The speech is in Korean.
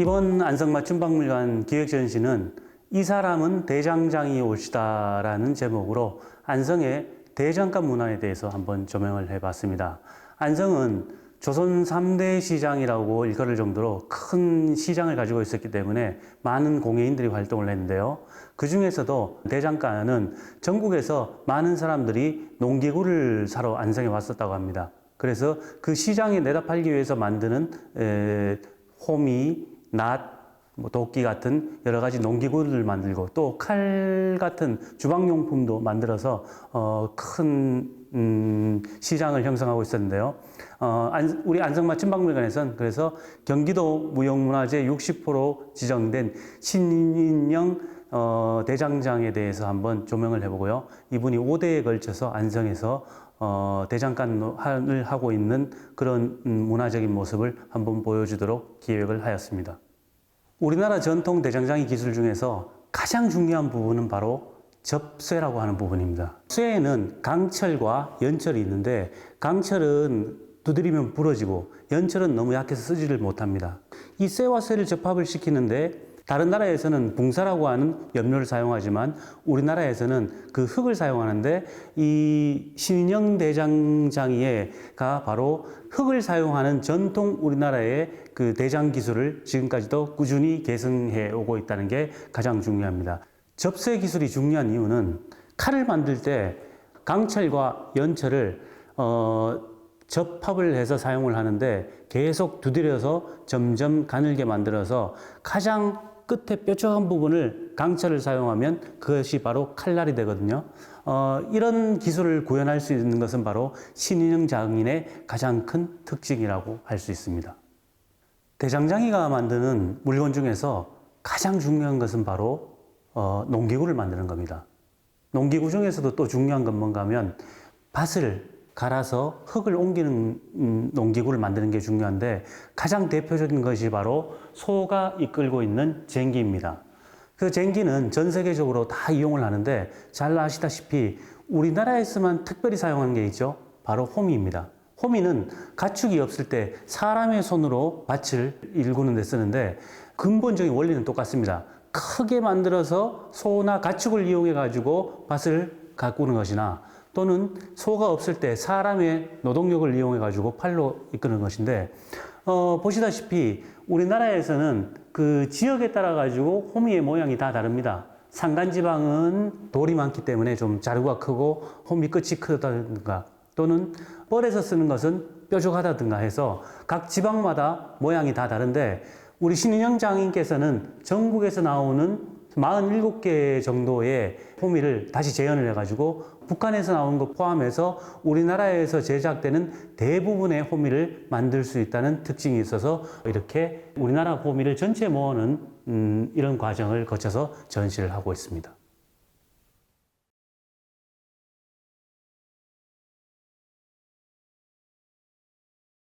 이번 안성맞춤박물관 기획전시는 이 사람은 대장장이 올시다라는 제목으로 안성의 대장간 문화에 대해서 한번 조명을 해봤습니다. 안성은 조선 3대 시장이라고 일컬을 정도로 큰 시장을 가지고 있었기 때문에 많은 공예인들이 활동을 했는데요. 그 중에서도 대장간은 전국에서 많은 사람들이 농기구를 사러 안성에 왔었다고 합니다. 그래서 그 시장에 내다 팔기 위해서 만드는 에, 호미, 낫, 뭐 도끼 같은 여러 가지 농기구를 만들고 또 칼 같은 주방용품도 만들어서 어, 큰 음, 시장을 형성하고 있었는데요. 어, 안, 우리 안성맞춤박물관에서는 그래서 경기도 무형문화재 60% 지정된 신인영 어, 대장장에 대해서 한번 조명을 해보고요. 이분이 5대에 걸쳐서 안성에서 어, 대장간을 하고 있는 그런 음, 문화적인 모습을 한번 보여주도록 기획을 하였습니다. 우리나라 전통 대장장이 기술 중에서 가장 중요한 부분은 바로 접쇠라고 하는 부분입니다. 쇠에는 강철과 연철이 있는데 강철은 두드리면 부러지고 연철은 너무 약해서 쓰지를 못합니다. 이 쇠와 쇠를 접합을 시키는데 다른 나라에서는 붕사라고 하는 염료를 사용하지만 우리나라에서는 그 흙을 사용하는데 이 신인영 대장장이가 바로 흙을 사용하는 전통 우리나라의 그 대장 기술을 지금까지도 꾸준히 계승해 오고 있다는 게 가장 중요합니다. 접쇠 기술이 중요한 이유는 칼을 만들 때 강철과 연철을 어, 접합을 해서 사용을 하는데 계속 두드려서 점점 가늘게 만들어서 가장 끝에 뾰족한 부분을 강철을 사용하면 그것이 바로 칼날이 되거든요. 어, 이런 기술을 구현할 수 있는 것은 바로 신인영 장인의 가장 큰 특징이라고 할 수 있습니다. 대장장이가 만드는 물건 중에서 가장 중요한 것은 바로 어, 농기구를 만드는 겁니다. 농기구 중에서도 또 중요한 건 뭔가 하면 밭을 갈아서 흙을 옮기는 음, 농기구를 만드는 게 중요한데 가장 대표적인 것이 바로 소가 이끌고 있는 쟁기입니다. 그 쟁기는 전 세계적으로 다 이용을 하는데 잘 아시다시피 우리나라에서만 특별히 사용하는 게 있죠. 바로 호미입니다. 호미는 가축이 없을 때 사람의 손으로 밭을 일구는 데 쓰는데 근본적인 원리는 똑같습니다. 크게 만들어서 소나 가축을 이용해 가지고 밭을 가꾸는 것이나 또는 소가 없을 때 사람의 노동력을 이용해 가지고 팔로 이끄는 것인데 어, 보시다시피 우리나라에서는 그 지역에 따라 가지고 호미의 모양이 다 다릅니다. 산간 지방은 돌이 많기 때문에 좀 자루가 크고 호미 끝이 크다든가 또는 뻘에서 쓰는 것은 뾰족하다든가 해서 각 지방마다 모양이 다 다른데 우리 신인영 장인께서는 전국에서 나오는 47개 정도의 호미를 다시 재현을 해가지고 북한에서 나온 것 포함해서 우리나라에서 제작되는 대부분의 호미를 만들 수 있다는 특징이 있어서 이렇게 우리나라 호미를 전체 모으는 음, 이런 과정을 거쳐서 전시를 하고 있습니다.